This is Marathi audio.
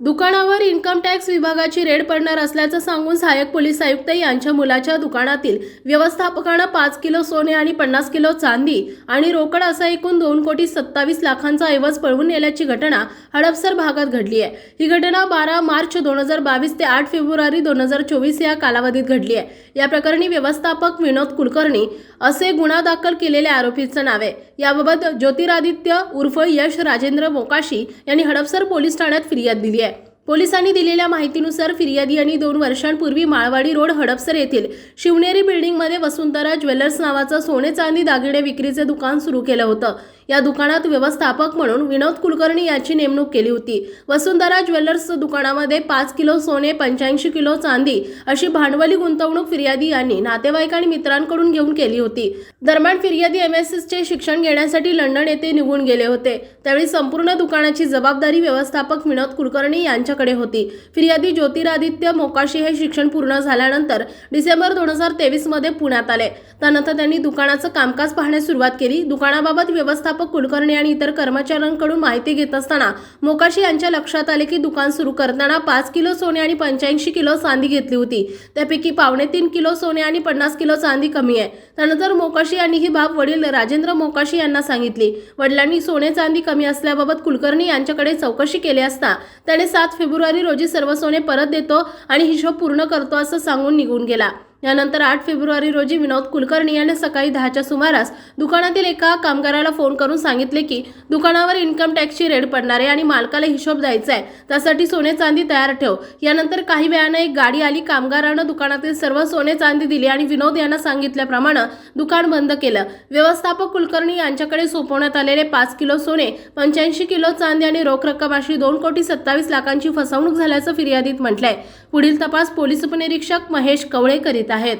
दुकानावर इन्कम टॅक्स विभागाची रेड पडणार असल्याचं सांगून सहाय्यक पोलीस आयुक्त यांच्या मुलाच्या दुकानातील व्यवस्थापकानं पाच किलो सोने आणि पन्नास किलो चांदी आणि रोकड असा एकूण दोन कोटी सत्तावीस लाखांचा ऐवज पळवून नेल्याची घटना हडपसर भागात घडली आहे. ही घटना बारा मार्च दोन हजार बावीस ते आठ फेब्रुवारी दोन हजार चोवीस या कालावधीत घडली आहे. या प्रकरणी व्यवस्थापक विनोद कुलकर्णी असे गुन्हा दाखल केलेल्या आरोपीचं नाव आहे. याबाबत ज्योतिरादित्य उर्फ यश राजेंद्र मोकाशी यांनी हडपसर पोलीस ठाण्यात फिर्याद दिली आहे. पोलिसांनी दिलेल्या माहितीनुसार फिर्यादी यांनी दोन वर्षांपूर्वी माळवाडी रोड हडपसर येथील शिवनेरी बिल्डिंगमध्ये वसुंधरा ज्वेलर्स नावाचं सोने चांदी दागिने विक्रीचे दुकान सुरू केलं होतं. या दुकानात व्यवस्थापक म्हणून विनोद कुलकर्णी याची नेमणूक केली होती. वसुंधरा ज्वेलर्स दुकानामध्ये पाच किलो सोने पंच्याऐंशी किलो चांदी अशी भांडवली गुंतवणूक फिर्यादी यांनी नातेवाईक आणि मित्रांकडून घेऊन केली होती. दरम्यान फिर्यादी एम एस चे शिक्षण घेण्यासाठी लंडन येथे निघून गेले होते. त्यावेळी संपूर्ण दुकानाची जबाबदारी व्यवस्थापक विनोद कुलकर्णी यांच्याकडे होती. फिर्यादी ज्योतिरादित्य मोकाशी हे शिक्षण पूर्ण झाल्यानंतर डिसेंबर दोन हजार तेवीसमध्ये पुण्यात आले. त्यानंतर त्यांनी दुकानाचं कामकाज पाहण्यास सुरुवात केली. दुकानाबाबत व्यवस्थापक कुलकर्णी आणि इतर कर्मचाऱ्यांकडून माहिती घेत असताना मोकाशी यांच्या लक्षात आले की दुकान सुरू करताना पाच किलो सोने आणि पंच्याऐंशी किलो चांदी घेतली होती. त्यापैकी पावणे तीन किलो सोने आणि पन्नास किलो चांदी कमी आहे. त्यानंतर मोकाशी यांनी ही बाब वडील राजेंद्र मोकाशी यांना सांगितली. वडिलांनी सोने चांदी कमी असल्याबाबत कुलकर्णी यांच्याकडे चौकशी केली असता त्याने सात फेब्रुवारी रोजी सर्व सोने परत देतो आणि हिशोब पूर्ण करतो असं सांगून निघून गेला. यानंतर आठ फेब्रुवारी रोजी विनोद कुलकर्णी यांनी सकाळी दहाच्या सुमारास दुकानातील एका कामगाराला फोन करून सांगितले की दुकानावर इन्कम टॅक्सची रेड पडणार आहे आणि मालकाला हिशोब द्यायचा आहे. त्यासाठी सोने चांदी तयार ठेव. यानंतर काही वेळानं एक गाडी आली. कामगारानं दुकानातील सर्व सोने चांदी दिली आणि विनोद यांना सांगितल्याप्रमाणे दुकान बंद केलं. व्यवस्थापक कुलकर्णी यांच्याकडे सोपवण्यात आलेले पाच किलो सोने पंच्याऐंशी किलो चांदी आणि रोख रक्कम अशी दोन कोटी सत्तावीस लाखांची फसवणूक झाल्याचं फिर्यादीत म्हटलंय. पुढील तपास पोलीस उपनिरीक्षक महेश कवळे करीत आहेत